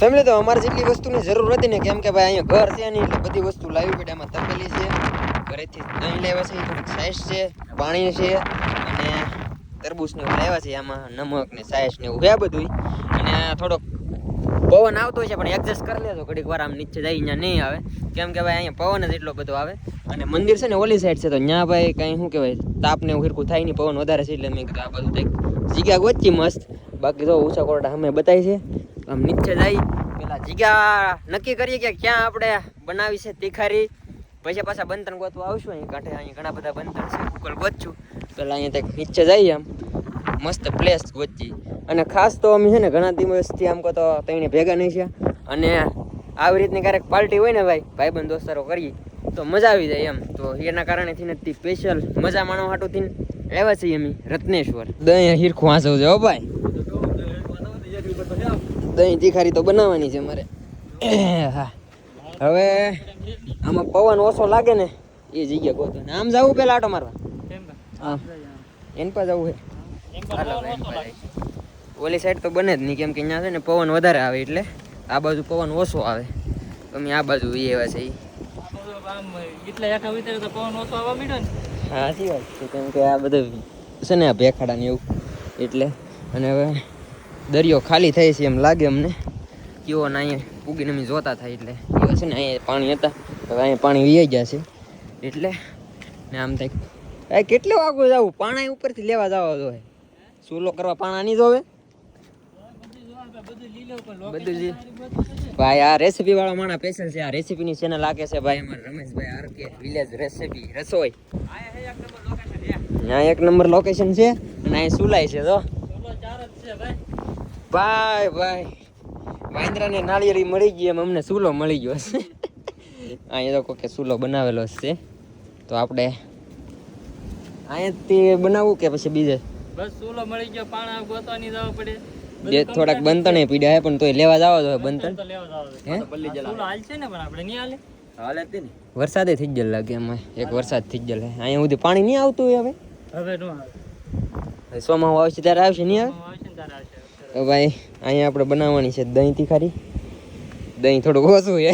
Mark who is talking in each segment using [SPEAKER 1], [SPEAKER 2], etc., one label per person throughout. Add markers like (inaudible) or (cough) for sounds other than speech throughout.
[SPEAKER 1] Family તો અમારે જેટલી વસ્તુની જરૂર હતી ને, કેમ કે ભાઈ અહીંયા ઘર છે નહીં, એટલે બધી વસ્તુ લાવી પડે એમાં તપેલી છે, ઘરેથી દહીં લેવા છે, થોડીક સાઈઝ છે, પાણી છે, અને તરબૂચ ને એવું લાવ્યા છે, આમાં નમક ને સાઈઝ ને એવું બધું અને થોડોક પવન આવતો છે, પણ એડજસ્ટ કરી લેજો, ઘડીક વાર આમ નીચે જાય અહીંયા નહીં આવે. કેમ કે ભાઈ અહીંયા પવન જ એટલો બધો આવે. અને મંદિર છે ને, ઓલી સાઈડ છે, તો ત્યાં ભાઈ કંઈ શું કહેવાય, તાપ ને એવું હિરકું થાય નહીં, પવન વધારે છે, એટલે મેં કીધું આ બધું કંઈક જગ્યા ગોચી મસ્ત. બાકી જો ઓછા કોરડા અમે બતાવી છે. આમ નીચે જાય પેલા જીગા નક્કી કરીએ કે ક્યાં આપણે બનાવી છે તીખારી. પછી પાછા બંધન ગોતવા આવશું. અહીં કાંઠે અહીં ઘણા બધા બંધન છે. ગૂગલ ગોતશું. પેલા અહીંયા ત્યાં નીચે જઈએ આમ. મસ્ત પ્લેસ ગોતી અને ખાસ તો અમે છે ને ઘણા દિવસથી આમ કહો તો તઈને ભેગા નહીં છે અને આવી રીતની ક્યારેક પાર્ટી હોય ને ભાઈ, ભાઈબંધ દોસ્તારો કરીએ, તો મજા આવી જાય એમ. તો એના કારણે થઈને તે સ્પેશિયલ મજા માણવા હાટું થઈને આવ્યા છીએ અમે, રત્નેશ્વર. દહીં હીરખું વાંચવું છે ભાઈ. દહીં તીખારી તો બનાવવાની છે મારે. હા હવે આમાં પવન ઓછો લાગે ને એ જગ્યા ગોતો ને આમ જવું પેલા આટો મારવા? હા. એન પર જવું જઈશું. ઓલી સાઈડ તો બને જ નહીં કેમ કે અહીંયા છે ને પવન વધારે આવે એટલે આ બાજુ પવન ઓછો આવે. અમે આ બાજુ એ એવા છે હા સાચી વાત છે કેમ કે આ બધું છે ને આ ભેખાડા ને એવું. એટલે અને હવે દરિયો ખાલી થાય છે એમ લાગે અમને. કેવો ને અહીંયા પૂગીને અમે જોતા થાય એટલે. એવા છે ને અહીંયા પાણી હતા, હવે અહીંયા પાણી વીઆઈ ગયા છે. એટલે ને આમ થાય. આ કેટલો આગળ જવું? પાણા ઉપરથી લેવા જવા જોઈએ સુલો કરવા પાણા નહીં જોવે?
[SPEAKER 2] બધું
[SPEAKER 1] જ. ભાઈ, આ રેસીપી વાળા માણા સ્પેશિયલ છે. આ રેસીપીની ચેનલ લાગે છે ભાઈ અમારે રમેશભાઈ આર કે વિલેજ રેસીપી રસોઈ. ત્યાં એક નંબર લોકેશન છે. અને અહીંયા સુલાય છે તો
[SPEAKER 2] ભાઈ
[SPEAKER 1] ભાઈ વાંદરાને નાળિયેરી મળી ગઈ એમ અમને સૂલો મળી ગયો છે. અહીંયા તો કોકે સૂલો બનાવેલો છે. તો આપણે અહીંયાથી બનાવવું કે પછી બીજે?
[SPEAKER 2] બસ ચૂલો મળી ગયો પાણા ગોતવાની જવા પડે.
[SPEAKER 1] બે થોડાક બંતણે પીડ્યા હે પણ તોય લેવા જાવ તો બંતણ
[SPEAKER 2] તો લેવા જવા
[SPEAKER 1] હે?
[SPEAKER 2] ચૂલો હાલ છે ને પણ આપણે નહીં હાલે?
[SPEAKER 1] હાલે તે ને. વરસાદે થઈ જ ગયેલ લાગે એમાં એક વરસાદ થઈ જ ગયેલ અહીંયા સુધી પાણી નહીં આવતું હોય હવે?
[SPEAKER 2] હવે નો આવે.
[SPEAKER 1] સોમાં આવશે ત્યારે આવશે નહીં આવે?
[SPEAKER 2] આવશે ત્યારે આવશે.
[SPEAKER 1] તો ભાઈ અહીંયા આપણે બનાવવાની છે દહીં તીખારી. દહીં થોડુંક ઓછું છે.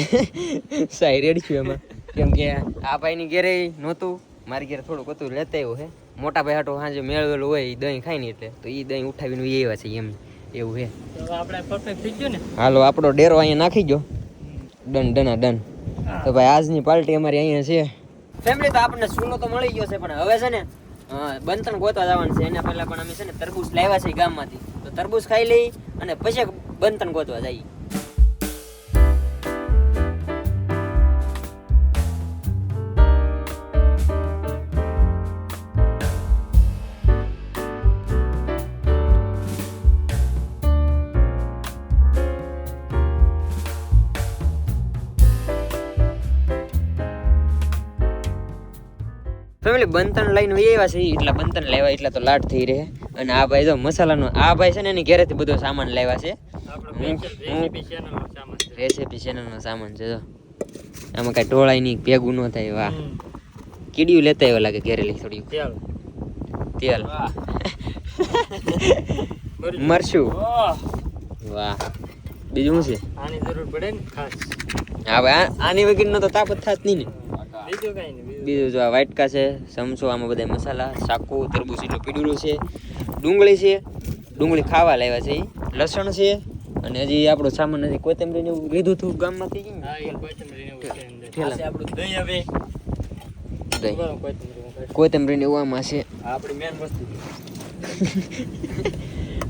[SPEAKER 1] સાઈ રેડ છું એમાં. કેમ કે આ ભાઈની ઘેરે નહોતું. મારી ઘેરે થોડુંક હતું લેતા એવું છે. મોટા ભાઈ હાટો સાંજે મેળવેલું હોય એ દહીં ખાય ને એટલે. તો એ દહીં ઉઠાવીને એ આવ્યા છે એમ એવું છે. હાલો આપણો ડેરો અહીંયા નાખી ગયો. ડન ડના ડન. તો ભાઈ આજની પાર્ટી અમારી અહીંયા છે. ફેમિલી તો આપણને સૂનો તો મળી ગયો છે પણ હવે છે ને બંતન બંતણ ગોતવા જવાનું છે. એના પહેલા પણ અમે છે ને તરબૂચ લાવ્યા છે ગામમાંથી. તરબૂચ ખાઈ લઈ અને પછી બંધન ગોતવા જઈએ ફેમિલી બંધન લઈને આવ્યા છે એટલા બંધન લેવા એટલા તો લાટ થઈ રહે. અને આ ભાઈ જો મસાલાનો આ ભાઈ છે ને એની ઘેરેથી બધો સામાન લાવ્યા છે.
[SPEAKER 2] રેસીપી સામાન છે.
[SPEAKER 1] રેસીપી ચેનલનો સામાન છે જો. આમાં કાંઈ ટોળાય નહીં ભેગું ન થાય વાહ. કીડિયું લેતા એવા લાગે ઘેરેલી થોડી
[SPEAKER 2] તેલ. (laughs)
[SPEAKER 1] મરશું
[SPEAKER 2] વાહ.
[SPEAKER 1] બીજું શું છે?
[SPEAKER 2] આની જરૂર પડે ને ખાસ.
[SPEAKER 1] હા ભાઈ આની વગરનો તો તાપ જ થાત નહીં ને.
[SPEAKER 2] બીજું કઈ નહીં બીજું.
[SPEAKER 1] બીજું જો આ વાટકા છે સમસો આમાં બધા મસાલા સાકુ તરબૂચ એટલું પીડું છે. ડુંગળી છે ડુંગળી ખાવા લાવ્યા છે લસણ છે અને હજી આપણો સામાન નથી કોથમરી ને એવું લીધું હતું ગામમાંથી
[SPEAKER 2] કોથમરી ને એવું છે.
[SPEAKER 1] આમાં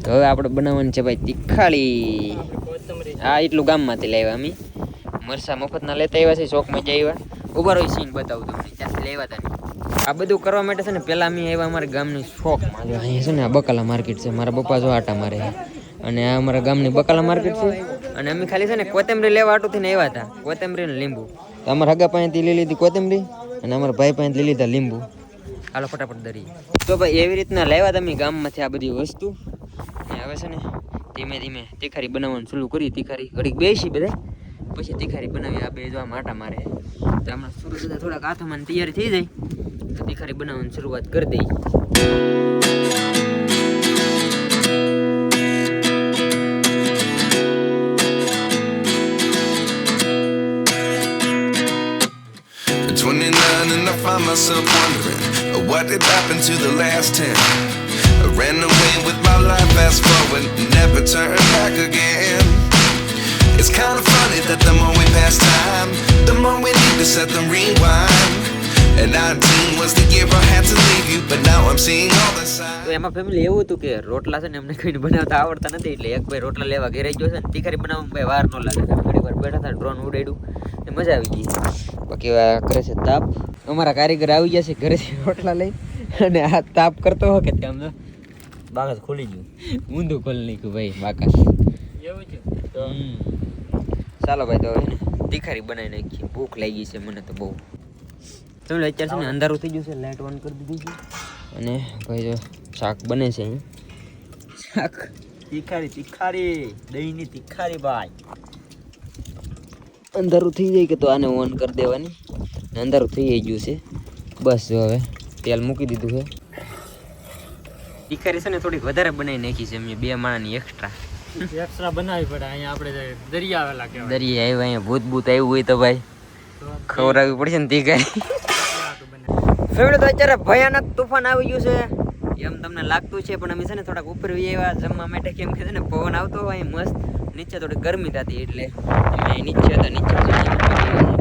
[SPEAKER 1] તો હવે આપણે બનાવવાની છે ભાઈ તીખાળી. આ એટલું ગામમાંથી લાવ્યા અમે. મરસા મફતના લેતા આવ્યા છે ચોકમાં જ આવ્યા. ઊભા રહી સીન બતાવું તમને. ત્યાંથી લેવા હતા આ બધું કરવા માટે છે ને પહેલાં અમે આવ્યા અમારા ગામની શોખમાં જો અહીંયા છે ને આ બકાલા માર્કેટ છે. મારા પપ્પા જો આટા મારે અને આ અમારા ગામની બકાલા માર્કેટ છે. અને અમે ખાલી છે ને કોથમરી લેવા આટુથી ને આવ્યા હતા. કોથમરી ને લીંબુ. તો અમારા હગા પાસેથી લઈ લીધી કોથમરી અને અમારા ભાઈ પાસેથી લઈ લીધા લીંબુ. હાલો ફટાફટ દરી તો ભાઈ એવી રીતના લાવ્યા અમે ગામમાંથી આ બધી વસ્તુ. ને હવે છે ને ધીમે ધીમે તીખારી બનાવવાનું શરૂ કરી. તીખારી ઘડીક બેસી બધા પછી તીખારી બનાવી આ બે જો આમ આટા મારે. તો હમણાં શરૂ થોડાક હાથમાં તૈયારી થઈ જાય. તો તિખારી બનાવવાની શરૂઆત કરી find myself wondering uh,
[SPEAKER 3] what did happen to the last 10 I ran away with my life fast forward never turned back again. It's kind of funny that the more we pass time the more we need to set them rewind. And 19 was the year I had to leave you, but now I'm seeing all the signs.
[SPEAKER 1] તો એમાં family એવું હતું કે રોટલા છે ને એમને કઈ બનાવતા આવડતા નથી એટલે એક ભાઈ રોટલા લેવા ઘેરે ગયો છે ને તીખારી બનાવવામાં ભાઈ વાર ન લાગે. ઘણી વાર બેઠા હતા ડ્રોન ઉડાડ્યું ને મજા આવી ગઈ. બાકી આ કરે છે તાપ. અમારા કારીગર આવી ગયા છે ઘરેથી રોટલા લઈ અને આ તાપ કરતો હોય કે તેમ બાકસ
[SPEAKER 4] ખોલી ખુલી ગયું.
[SPEAKER 1] ઊંધું ખોલી નાખ્યું ભાઈ બાકસ
[SPEAKER 2] એવું છે.
[SPEAKER 1] ચાલો ભાઈ તો હવે તીખારી બનાવી નાખીએ. ભૂખ લાગી છે મને તો બહુ. ચાલો અત્યારે છે ને અંધારું થઈ ગયું છે લાઇટ ઓન કરી દીધી છે. અને ભાઈ જો શાક બને છે અહીં. શાક.
[SPEAKER 4] તીખારી તીખારી દહીંની તીખારી ભાઈ.
[SPEAKER 1] અંધારું થઈ જાય કે તો આને ઓન કરી દેવાની. અંધારું થઈ ગયું છે. બસ જો હવે તેલ મૂકી દીધું છે. તીખારી છે ને થોડીક વધારે બનાવી નાખી છે મેં બે માણાની એક્સ્ટ્રા
[SPEAKER 2] એક્સ્ટ્રા બનાવી પડે અહીંયા આપણે દરિયા આવેલા કહેવાય.
[SPEAKER 1] દરિયા આવ્યા અહીંયા ભૂત ભૂત આવ્યું હોય તો ભાઈ ખવડાવવી પડશે ને તીખારી ફેવડે તો અત્યારે ભયાનક તુફાન આવી ગયું છે. એમ તમને લાગતું છે, પણ અમે છે ને થોડાક ઉપર આવ્યા, જમવા માટે કેમ કે છે ને પવન આવતો હોય મસ્ત. નીચે થોડી ગરમી થતી એટલે અમે નીચે હતા, નીચે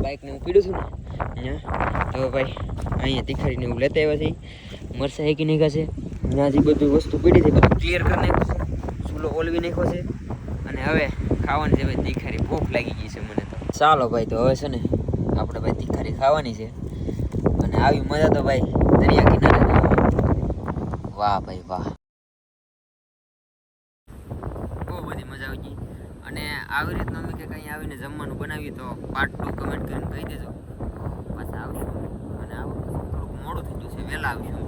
[SPEAKER 1] બાઇકને હું પીડું છું ને. તો ભાઈ, અહીંયા તીખારીને હું લેતા આવ્યા છે. મરસા હેકી નાખ્યા છે. ત્યાં જે બધું વસ્તુ પીડી છે બધું ક્લિયર કરી નાખ્યું છે. ચૂલો ઓલવી નાખ્યો છે. અને હવે ખાવાની છે, ભાઈ, તીખારી ભૂખ લાગી ગઈ છે મને તો. ચાલો ભાઈ, તો હવે છે ને આપણે ભાઈ તીખારી ખાવાની છે. આવી મજા તો ભાઈ દરિયા કિનારે વાહ ભાઈ વાહ. બહુ બધી મજા આવી ગઈ. અને આવી રીતનું અમે કે કંઈ આવીને જમવાનું બનાવ્યું તો પાર્ટ ટુ કમેન્ટ કરીને કહી દેજો. પાછા આવશું. અને આવું થોડુંક મોડું થઈ ગયું છે, વહેલા આવશું.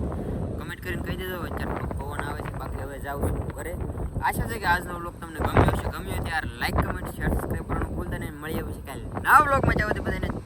[SPEAKER 1] કમેન્ટ કરીને કહી દેજો, અત્યારે થોડુંક પવન આવે છે, બાકી હવે જાઉં છું ઘરે. આશા છે કે આજનો વ્લોગ તમને ગમ્યો હશે. ગમ્યો ત્યારે લાઈક કમેન્ટ શેર સબસ્ક્રાઈબ કરવાનું ભૂલતા નહીં. મળીએ પછી કાલે નવા વ્લોગમાં જાવ બધાને